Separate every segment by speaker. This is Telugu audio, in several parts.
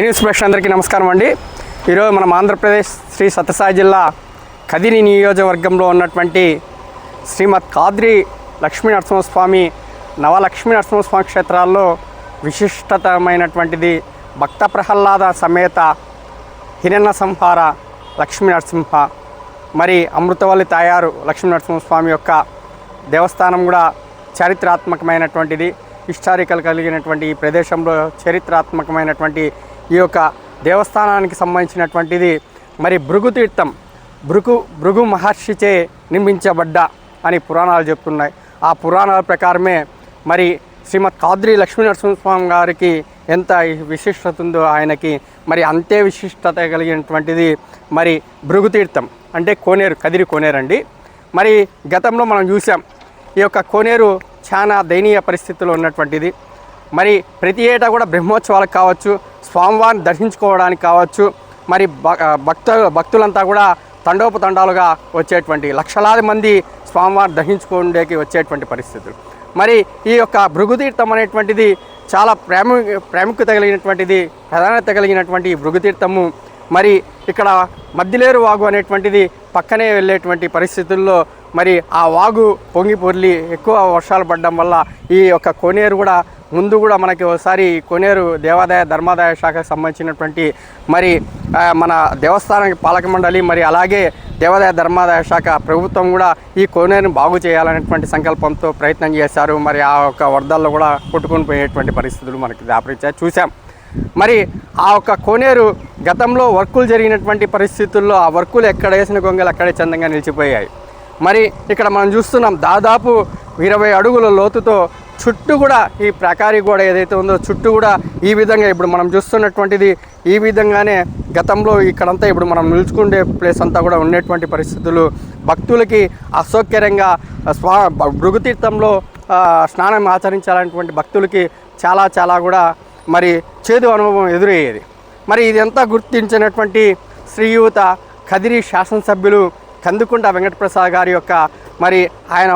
Speaker 1: న్యూస్ అందరికీ నమస్కారం అండి. ఈరోజు మనం ఆంధ్రప్రదేశ్ శ్రీ సత్యసాయి జిల్లా కదిరి నియోజకవర్గంలో ఉన్నటువంటి శ్రీమద్ కాద్రి లక్ష్మీ నరసింహస్వామి నవలక్ష్మీ నరసింహస్వామి క్షేత్రాల్లో విశిష్టతమైనటువంటిది భక్త ప్రహ్లాద సమేత హిరణ్య సంహార లక్ష్మీ నరసింహ. మరి అమృతవల్లి తాయారు లక్ష్మీ నరసింహస్వామి యొక్క దేవస్థానం కూడా చారిత్రాత్మకమైనటువంటిది. హిస్టారికల్ కలిగినటువంటి ఈ ప్రదేశంలో చరిత్రాత్మకమైనటువంటి ఈ యొక్క దేవస్థానానికి సంబంధించినటువంటిది. మరి భృగు తీర్థం భృగు భృగు మహర్షిచే నిర్మించబడ్డ అని పురాణాలు చెప్తున్నాయి. ఆ పురాణాల ప్రకారమే మరి శ్రీమద్ కాద్రి లక్ష్మీ నరసింహస్వామి గారికి ఎంత విశిష్టత ఉందో ఆయనకి మరి అంతే విశిష్టత కలిగినటువంటిది మరి భృగుతీర్థం అంటే కోనేరు కదిరి కోనేరు అండి. మరి గతంలో మనం చూసాం ఈ యొక్క కోనేరు చాలా దయనీయ పరిస్థితిలో ఉన్నటువంటిది. మరి ప్రతి ఏటా కూడా బ్రహ్మోత్సవాలకు కావచ్చు స్వామివారిని దర్శించుకోవడానికి కావచ్చు మరి భ భక్త భక్తులంతా కూడా తండోపతండాలుగా వచ్చేటువంటి లక్షలాది మంది స్వామివారిని దర్శించుకోండేకి వచ్చేటువంటి పరిస్థితులు. మరి ఈ యొక్క భృగుతీర్థం అనేటువంటిది చాలా ప్రేమ ప్రాముఖ్యత కలిగినటువంటిది ప్రధానత కలిగినటువంటి ఈ భృగుతీర్థము మరి ఇక్కడ మద్దిలేరు వాగు అనేటువంటిది పక్కనే వెళ్ళేటువంటి పరిస్థితుల్లో మరి ఆ వాగు పొంగి పొర్లి ఎక్కువ వర్షాలు పడడం వల్ల ఈ యొక్క కోనేరు కూడా ముందు కూడా మనకి ఒకసారి ఈ కోనేరు దేవాదాయ ధర్మాదాయ శాఖకు సంబంధించినటువంటి మరి మన దేవస్థానానికి పాలక మండలి మరి అలాగే దేవాదాయ ధర్మాదాయ శాఖ ప్రభుత్వం కూడా ఈ కోనేరుని బాగు చేయాలనేటువంటి సంకల్పంతో ప్రయత్నం చేశారు. మరి ఆ యొక్క వరదల్లో కూడా కొట్టుకుని పోయేటువంటి పరిస్థితులు మనకి దాపరించాయి. చూసాం మరి ఆ యొక్క కోనేరు గతంలో వర్కులు జరిగినటువంటి పరిస్థితుల్లో ఆ వర్కులు ఎక్కడ వేసిన గొంగలు అక్కడే చందంగా నిలిచిపోయాయి. మరి ఇక్కడ మనం చూస్తున్నాం దాదాపు ఇరవై అడుగుల లోతుతో చుట్టూ కూడా ఈ ప్రకారీ గోడ ఏదైతే ఉందో చుట్టూ కూడా ఈ విధంగా ఇప్పుడు మనం చూస్తున్నటువంటిది ఈ విధంగానే గతంలో ఇక్కడంతా ఇప్పుడు మనం నిలుచుకునే ప్లేస్ అంతా కూడా ఉండేటువంటి పరిస్థితులు. భక్తులకి అసౌకర్యంగా స్వా భృగుతీర్థంలో స్నానం ఆచరించాలనేటువంటి భక్తులకి చాలా చాలా కూడా మరి చేదు అనుభవం ఎదురయ్యేది. మరి ఇదంతా గుర్తించినటువంటి శ్రీయుత కదిరి శాసనసభ్యులు కందుకుంట వెంకటప్రసాద్ గారి యొక్క మరి ఆయన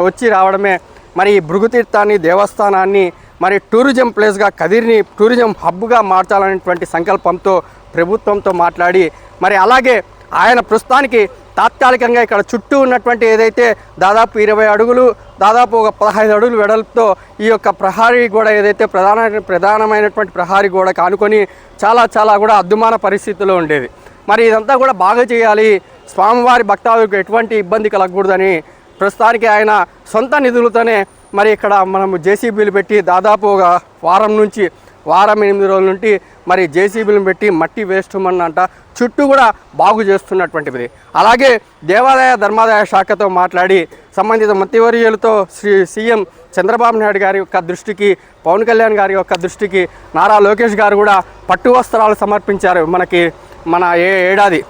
Speaker 1: వచ్చి రావడమే మరి ఈ భృగుతీర్థాన్ని దేవస్థానాన్ని మరి టూరిజం ప్లేస్గా కదిరిని టూరిజం హబ్గా మార్చాలనేటువంటి సంకల్పంతో ప్రభుత్వంతో మాట్లాడి మరి అలాగే ఆయన ప్రస్తుతానికి తాత్కాలికంగా ఇక్కడ చుట్టూ ఉన్నటువంటి ఏదైతే దాదాపు ఇరవై అడుగులు దాదాపు ఒక పదహైదు అడుగులు వెడల్పుతో ఈ యొక్క ప్రహారీ గోడ ఏదైతే ప్రధాన ప్రధానమైనటువంటి ప్రహారీ గోడ కానుకొని చాలా చాలా కూడా అద్దుమాన పరిస్థితిలో ఉండేది. మరి ఇదంతా కూడా బాగా చేయాలి. స్వామివారి భక్తాదులకు ఎటువంటి ఇబ్బంది కలగకూడదని ప్రస్తుతానికి ఆయన సొంత నిధులతోనే మరి ఇక్కడ మనము జేసీబీలు పెట్టి దాదాపు ఒక వారం నుంచి వారం ఎనిమిది రోజుల నుండి మరి జేసీబీలను పెట్టి మట్టి వేస్ట్ చుట్టూ కూడా బాగు చేస్తున్నటువంటిది. అలాగే దేవాదాయ ధర్మాదాయ శాఖతో మాట్లాడి సంబంధిత మంత్రివర్యులతో శ్రీ సీఎం చంద్రబాబు నాయుడు గారి యొక్క దృష్టికి పవన్ కళ్యాణ్ గారి యొక్క దృష్టికి నారా లోకేష్ గారు కూడా పట్టు వస్త్రాలు సమర్పించారు. మనకి మన ఏ ఏడాది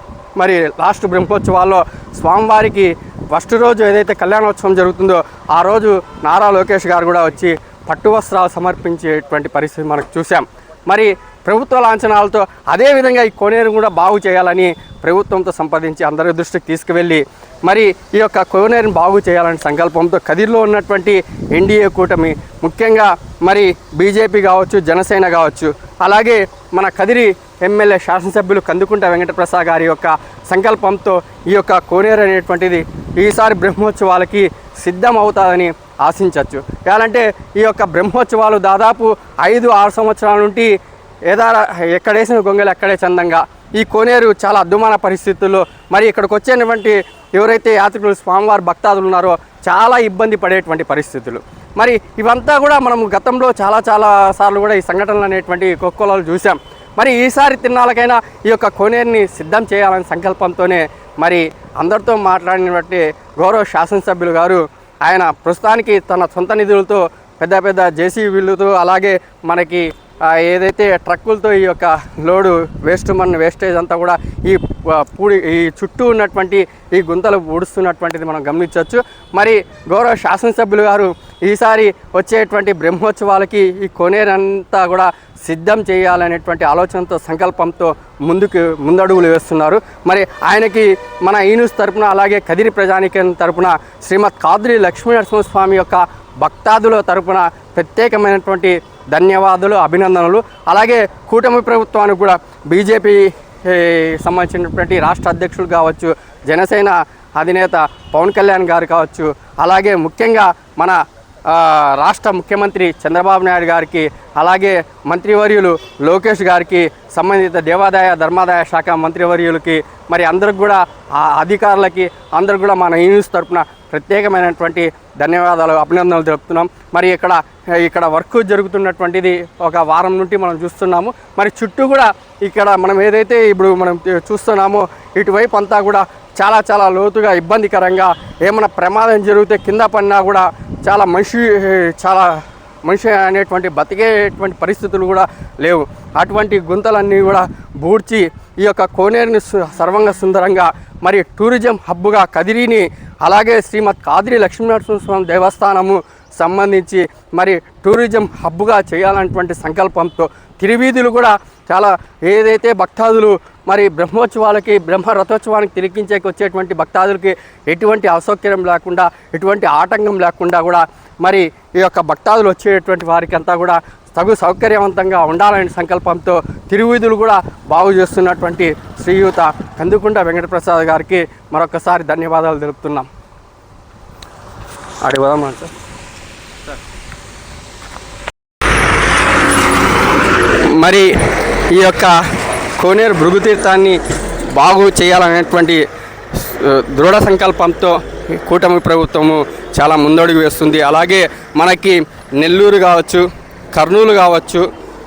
Speaker 1: మరి లాస్ట్ బ్రహ్మోత్సవాల్లో స్వామివారికి ఫస్ట్ రోజు ఏదైతే కళ్యాణోత్సవం జరుగుతుందో ఆ రోజు నారా లోకేష్ గారు కూడా వచ్చి పట్టు వస్త్రాలు సమర్పించేటువంటి పరిస్థితి మనకు చూసాం మరి ప్రభుత్వ లాంఛనాలతో అదేవిధంగా ఈ కోనేరు కూడా బాగు చేయాలని ప్రభుత్వంతో సంపాదించి అందరి దృష్టికి తీసుకువెళ్ళి మరి ఈ యొక్క కోనేరుని బాగు చేయాలనే సంకల్పంతో కదిరిలో ఉన్నటువంటి ఎన్డీఏ కూటమి ముఖ్యంగా మరి బీజేపీ కావచ్చు జనసేన కావచ్చు అలాగే మన కదిరి ఎమ్మెల్యే శాసనసభ్యులు కందుకుంట వెంకటప్రసాద్ గారి యొక్క సంకల్పంతో ఈ యొక్క కోనేరు అనేటువంటిది ఈసారి బ్రహ్మోత్సవాలకి సిద్ధం అవుతుందని ఆశించవచ్చు. ఎలాంటే ఈ యొక్క బ్రహ్మోత్సవాలు దాదాపు ఐదు ఆరు సంవత్సరాల నుండి ఏదార ఎక్కడేసిన గొంగలు అక్కడే చందంగా. ఈ కోనేరు చాలా అద్దుమాన పరిస్థితుల్లో మరి ఇక్కడికి వచ్చేటువంటి ఎవరైతే యాత్రికులు స్వామివారి భక్తాదులు ఉన్నారో చాలా ఇబ్బంది పడేటువంటి పరిస్థితులు. మరి ఇవంతా కూడా మనం గతంలో చాలా చాలా సార్లు కూడా ఈ సంఘటనలు అనేటువంటి కొక్కోలాలు చూసాం మరి ఈసారి తిన్నాళ్ళకైనా ఈ యొక్క కోనేరుని సిద్ధం చేయాలనే సంకల్పంతోనే మరి అందరితో మాట్లాడినటువంటి గౌరవ శాసనసభ్యులు గారు ఆయన ప్రస్తుతానికి తన సొంత నిధులతో పెద్ద పెద్ద జేసీబీలతో అలాగే మనకి ఏదైతే ట్రక్కులతో ఈ యొక్క లోడు వేస్ట్ మన వేస్టేజ్ అంతా కూడా ఈ పూడి ఈ చుట్టూ ఉన్నటువంటి ఈ గుంతలు ఊడుస్తున్నటువంటిది మనం గమనించవచ్చు. మరి గౌరవ శాసనసభ్యులు గారు ఈసారి వచ్చేటువంటి బ్రహ్మోత్సవాలకి ఈ కొనేరంతా కూడా సిద్ధం చేయాలనేటువంటి ఆలోచనతో సంకల్పంతో ముందుకు ముందడుగులు వేస్తున్నారు. మరి ఆయనకి మన ఈనూస్ తరపున అలాగే కదిరి ప్రజానికం తరపున శ్రీమద్ కాద్రి లక్ష్మీ నరసింహస్వామి యొక్క భక్తాదుల తరపున ప్రత్యేకమైనటువంటి ధన్యవాదాలు అభినందనలు. అలాగే కూటమి ప్రభుత్వానికి కూడా బీజేపీ సంబంధించినటువంటి రాష్ట్ర అధ్యక్షులు కావచ్చు జనసేన అధినేత పవన్ కళ్యాణ్ గారు కావచ్చు అలాగే ముఖ్యంగా మన రాష్ట్ర ముఖ్యమంత్రి చంద్రబాబు నాయుడు గారికి అలాగే మంత్రివర్యులు లోకేష్ గారికి సంబంధిత దేవాదాయ ధర్మాదాయ శాఖ మంత్రివర్యులకి మరి అందరికి కూడా ఆ అధికారులకి అందరికి కూడా మన ఈ న్యూస్ తరపున ప్రత్యేకమైనటువంటి ధన్యవాదాలు అభినందనలు తెలుపుతున్నాం. మరి ఇక్కడ ఇక్కడ వర్క్ జరుగుతున్నటువంటిది ఒక వారం నుండి మనం చూస్తున్నాము. మరి చుట్టూ కూడా ఇక్కడ మనం ఏదైతే ఇప్పుడు మనం చూస్తున్నామో ఇటువైపు అంతా కూడా చాలా చాలా లోతుగా ఇబ్బందికరంగా ఏమైనా ప్రమాదం జరిగితే కింద పడినా కూడా చాలా మనిషి చాలా మనిషి అనేటువంటి బతికేటువంటి పరిస్థితులు కూడా లేవు. అటువంటి గుంతలన్నీ కూడా బూడ్చి ఈ యొక్క కోనేరుని సర్వంగ సుందరంగా మరి టూరిజం హబ్గా కదిరిని అలాగే శ్రీమద్ కాదిరి లక్ష్మీనరసింహస్వామి దేవస్థానము సంబంధించి మరి టూరిజం హబ్గా చేయాలన్నటువంటి సంకల్పంతో తిరువీధులు కూడా చాలా ఏదైతే భక్తాదులు మరి బ్రహ్మోత్సవాలకి బ్రహ్మ రథోత్సవానికి తిరిగించేకి వచ్చేటువంటి భక్తాదులకి ఎటువంటి అసౌకర్యం లేకుండా ఎటువంటి ఆటంకం లేకుండా కూడా మరి ఈ యొక్క భక్తాదులు వచ్చేటువంటి వారికి అంతా కూడా తగు సౌకర్యవంతంగా ఉండాలనే సంకల్పంతో తిరువీధులు కూడా బాగు చేస్తున్నటువంటి శ్రీయుత కందుకుంట వెంకటప్రసాద్ గారికి మరొకసారి ధన్యవాదాలు తెలుపుతున్నాం. అడిగి సార్. మరి ఈ యొక్క కోనేరు భృగుతీర్థాన్ని బాగు చేయాలనేటువంటి దృఢ సంకల్పంతో కూటమి ప్రభుత్వము చాలా ముందడుగు వేస్తుంది. అలాగే మనకి నెల్లూరు కావచ్చు కర్నూలు కావచ్చు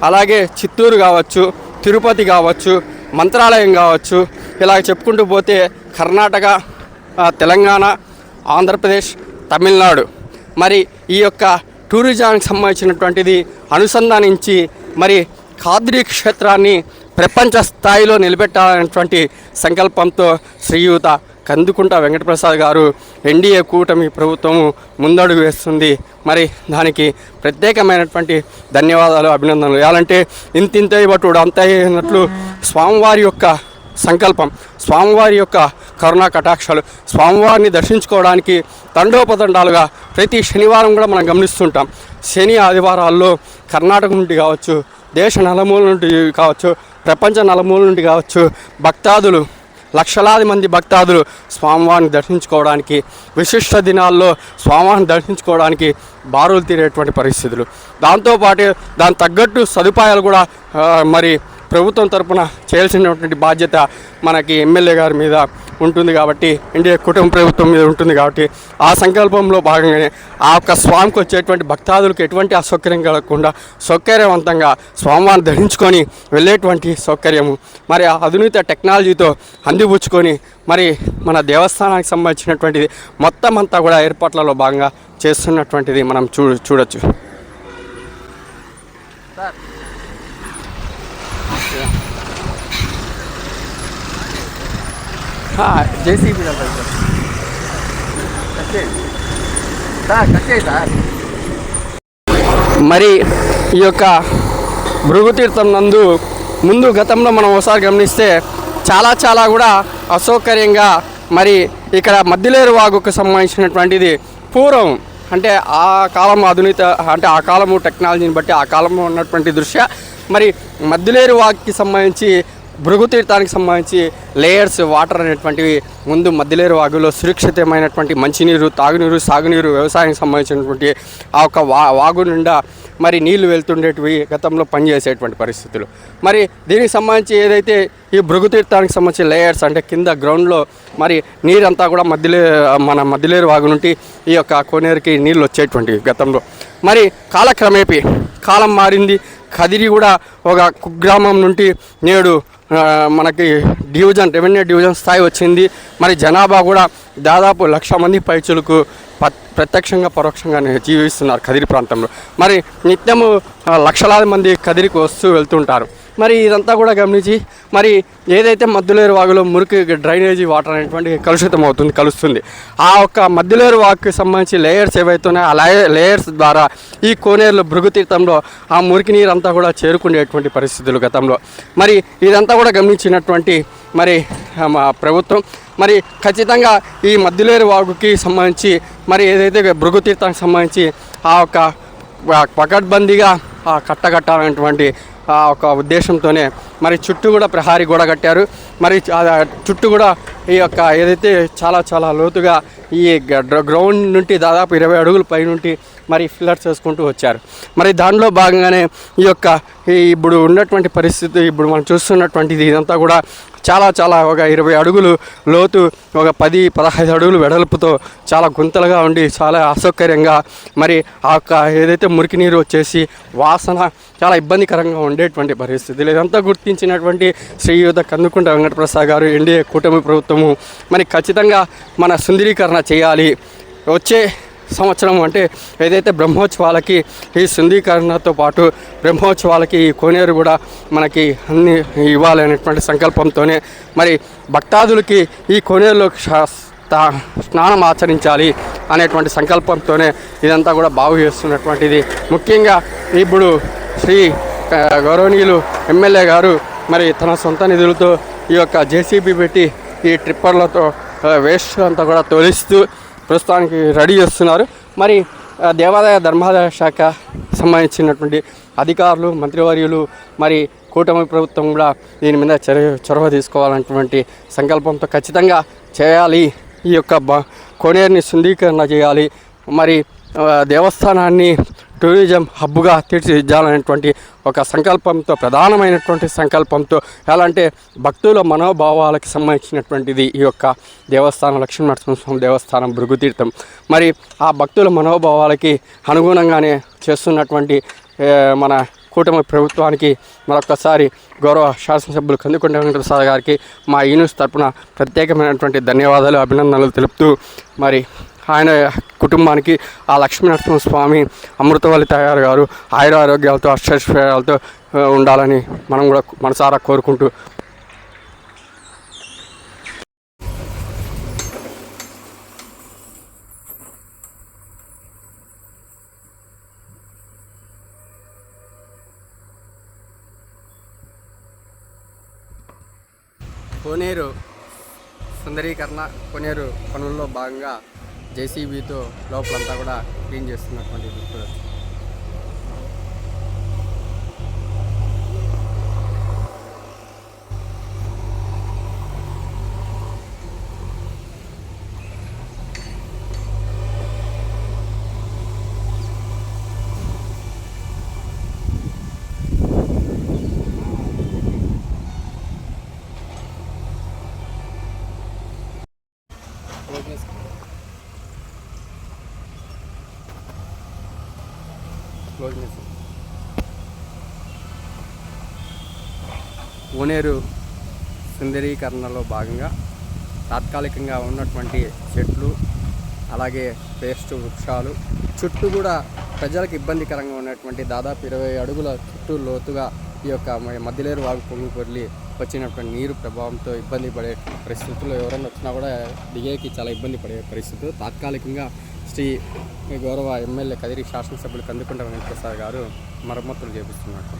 Speaker 1: అలాగే చిత్తూరు కావచ్చు తిరుపతి కావచ్చు మంత్రాలయం కావచ్చు ఇలా చెప్పుకుంటూ పోతే కర్ణాటక తెలంగాణ ఆంధ్రప్రదేశ్ తమిళనాడు. మరి ఈ యొక్క టూరిజానికి సంబంధించినటువంటిది అనుసంధానించి మరి ఖాద్రీ క్షేత్రాన్ని ప్రపంచ స్థాయిలో నిలబెట్టాలనేటువంటి సంకల్పంతో శ్రీయుత కందుకుంట వెంకటప్రసాద్ గారు ఎన్డీఏ కూటమి ప్రభుత్వము ముందడుగు వేస్తుంది. మరి దానికి ప్రత్యేకమైనటువంటి ధన్యవాదాలు అభినందనలు. ఎలాంటే ఇంత ఇవ్వటుడు అంత అయినట్లు స్వామివారి యొక్క సంకల్పం స్వామివారి యొక్క కరుణా కటాక్షాలు స్వామివారిని దర్శించుకోవడానికి తండోపతండాలుగా ప్రతి శనివారం కూడా మనం గమనిస్తుంటాం. శని ఆదివారాల్లో కర్ణాటక నుండి కావచ్చు దేశ నలుమూల నుండి కావచ్చు ప్రపంచ నలుమూల నుండి కావచ్చు భక్తాదులు లక్షలాది మంది భక్తాదులు స్వామివారిని దర్శించుకోవడానికి విశిష్ట దినాల్లో స్వామివారిని దర్శించుకోవడానికి బారులు తీరేటువంటి పరిస్థితులు. దాంతోపాటు దాని తగ్గట్టు సదుపాయాలు కూడా మరి ప్రభుత్వం తరపున చేయాల్సినటువంటి బాధ్యత మనకి ఎమ్మెల్యే గారి మీద ఉంటుంది కాబట్టి ఇండియా కుటుంబ ప్రభుత్వం మీద ఉంటుంది కాబట్టి ఆ సంకల్పంలో భాగంగానే ఆ యొక్క స్వామికి వచ్చేటువంటి భక్తాదులకు ఎటువంటి అసౌకర్యం కలగకుండా సౌకర్యవంతంగా స్వామివారిని ధరించుకొని వెళ్ళేటువంటి సౌకర్యము. మరి ఆ ఆధునిక టెక్నాలజీతో అందిపుచ్చుకొని మరి మన దేవస్థానానికి సంబంధించినటువంటిది మొత్తం అంతా కూడా ఏర్పాట్లలో భాగంగా చేస్తున్నటువంటిది మనం చూ చూడొచ్చు. JCB sir. మరి ఈ యొక్క భృగుతీర్థం నందు ముందు గతంలో మనం ఒకసారి గమనిస్తే చాలా చాలా కూడా అసౌకర్యంగా మరి ఇక్కడ మద్దిలేరు వాగుకు సంబంధించినటువంటిది పూర్వం అంటే ఆ కాలం ఆధునిక అంటే ఆ కాలము టెక్నాలజీని బట్టి ఆ కాలంలో ఉన్నటువంటి దృశ్య మరి మద్దిలేరు వాగుకి సంబంధించి భృగుతీర్థానికి సంబంధించి లేయర్స్ వాటర్ అనేటువంటివి ముందు మధ్యలేరు వాగులో సురక్షితమైనటువంటి మంచినీరు తాగునీరు సాగునీరు వ్యవసాయానికి సంబంధించినటువంటి ఆ యొక్క వా వాగు నిండా మరి నీళ్ళు వెళ్తుండేటివి గతంలో పనిచేసేటువంటి పరిస్థితులు. మరి దీనికి సంబంధించి ఏదైతే ఈ భృగుతీర్థానికి సంబంధించి లేయర్స్ అంటే కింద గ్రౌండ్లో మరి నీరంతా కూడా మధ్యలే మన మధ్యలేరు వాగు నుండి ఈ యొక్క కోనేరుకి నీళ్ళు వచ్చేటువంటి గతంలో. మరి కాలక్రమేపీ కాలం మారింది. కదిరి కూడా ఒక కుగ్రామం నుండి నేడు మనకి డివిజన్ రెవెన్యూ డివిజన్ స్థాయి వచ్చింది. మరి జనాభా కూడా దాదాపు లక్ష మంది పైచులకు ప్రత్యక్షంగా పరోక్షంగా జీవిస్తున్నారు కదిరి ప్రాంతంలో. మరి నిత్యము లక్షలాది మంది కదిరికి వస్తూ వెళ్తుంటారు. మరి ఇదంతా కూడా గమనించి మరి ఏదైతే మద్దులేరు వాగులో మురికి డ్రైనేజీ వాటర్ అనేటువంటి కలుషితం అవుతుంది కలుస్తుంది ఆ ఒక్క మద్దులేరు వాగుకి సంబంధించి లేయర్స్ ఏవైతే ఆ లే లేయర్స్ ద్వారా ఈ కోనేరులో భృగుతీర్థంలో ఆ మురికి నీరు అంతా కూడా చేరుకునేటువంటి పరిస్థితులు గతంలో. మరి ఇదంతా కూడా గమనించినటువంటి మరి మా ప్రభుత్వం మరి ఖచ్చితంగా ఈ మద్దులేరు వాగుకి సంబంధించి మరి ఏదైతే భృగుతీర్థానికి సంబంధించి ఆ ఒక పకడ్బందీగా ఆ కట్టగట్టాలనేటువంటి ఒక ఉద్దేశంతోనే మరి చుట్టూ కూడా ప్రహారీ గోడ కట్టారు. మరి చుట్టూ కూడా ఈ యొక్క ఏదైతే చాలా చాలా లోతుగా ఈ గ- గ్రౌండ్ నుండి దాదాపు ఇరవై అడుగుల పై నుండి మరి ఫిల్లర్స్ చేసుకుంటూ వచ్చారు. మరి దానిలో భాగంగానే ఈ యొక్క ఈ ఇప్పుడు ఉన్నటువంటి పరిస్థితి ఇప్పుడు మనం చూస్తున్నటువంటిది ఇదంతా కూడా చాలా చాలా ఒక ఇరవై అడుగులు లోతు ఒక పది పదహైదు అడుగులు వెడల్పుతో చాలా గుంతలుగా ఉండి చాలా అసౌకర్యంగా మరి ఆ యొక్క ఏదైతే మురికి నీరు వచ్చేసి వాసన చాలా ఇబ్బందికరంగా ఉండేటువంటి పరిస్థితి. ఇదంతా గుర్తించినటువంటి శ్రీయుత కందుకుంట వెంకటప్రసాద్ గారు ఎన్డీఏ కూటమి ప్రభుత్వము. మరి ఖచ్చితంగా మన సుందరీకరణ చేయాలి. వచ్చే సంవత్సరం అంటే ఏదైతే బ్రహ్మోత్సవాలకి ఈ శుద్ధీకరణతో పాటు బ్రహ్మోత్సవాలకి ఈ కోనేరు కూడా మనకి అన్ని ఇవ్వాలనేటువంటి సంకల్పంతోనే మరి భక్తాదులకి ఈ కోనేరులో స్నానం ఆచరించాలి అనేటువంటి సంకల్పంతోనే ఇదంతా కూడా బాగు చేస్తున్నటువంటిది. ముఖ్యంగా ఇప్పుడు శ్రీ గౌరవనీయులు ఎమ్మెల్యే గారు మరి తన సొంత నిధులతో ఈ యొక్క జేసీబీ పెట్టి ఈ ట్రిప్పర్లతో వేస్ట్ అంతా కూడా తొలిస్తూ ప్రస్తుతానికి రెడీ చేస్తున్నారు. మరి దేవాదాయ ధర్మాదాయ శాఖ సంబంధించినటువంటి అధికారులు మంత్రివర్యులు మరి కూటమి ప్రభుత్వం కూడా దీని మీద చొరవ చొరవ తీసుకోవాలన్నటువంటి సంకల్పంతో ఖచ్చితంగా చేయాలి. ఈ యొక్క బ కోనేరుని శుద్ధీకరణ చేయాలి. మరి దేవస్థానాన్ని టూరిజం హబ్గా తీర్చిదిద్దాలనేటువంటి ఒక సంకల్పంతో ప్రధానమైనటువంటి సంకల్పంతో ఎలా అంటే భక్తుల మనోభావాలకు సంబంధించినటువంటిది ఈ యొక్క దేవస్థానం లక్ష్మీ నరసింహస్వామి దేవస్థానం భృగుతీర్థం. మరి ఆ భక్తుల మనోభావాలకి అనుగుణంగానే చేస్తున్నటువంటి మన కూటమి ప్రభుత్వానికి మరొకసారి గౌరవ శాసనసభ్యులు కందుకొండ వెంకటప్రసాద్ గారికి మా యూనిస్ తరపున ప్రత్యేకమైనటువంటి ధన్యవాదాలు అభినందనలు తెలుపుతూ మరి ఆయన కుటుంబానికి ఆ లక్ష్మీనరసింహ స్వామి అమృతవల్లి తయారు గారు ఆయుర ఆరోగ్యాలతో అష్టైశ్వర్యాలతో ఉండాలని మనం కూడా మనసారా కోరుకుంటూ కోనేరు సుందరీకరణ కొనేరు పనుల్లో భాగంగా జేసీబీతో లోపలంతా కూడా క్లీన్ చేస్తున్నటువంటి చూడవచ్చు క్లోజ్ చేసి కోనేరు సుందరీకరణలో భాగంగా తాత్కాలికంగా ఉన్నటువంటి చెట్లు అలాగే పేస్ట్ వృక్షాలు చుట్టూ కూడా ప్రజలకు ఇబ్బందికరంగా ఉన్నటువంటి దాదాపు ఇరవై అడుగుల చుట్టూ లోతుగా ఈ యొక్క మధ్యలేరు వాగు పొంగి పొర్లి వచ్చినటువంటి నీరు ప్రభావంతో ఇబ్బంది పడే పరిస్థితుల్లో ఎవరైనా వచ్చినా కూడా దిగేకి చాలా ఇబ్బంది పడే పరిస్థితులు. తాత్కాలికంగా శ్రీ గౌరవ ఎమ్మెల్యే కదిరి శాసనసభ్యులు కందుకుంట వెంకటేశ్వర గారు మరమ్మతులు చేపిస్తున్నారు.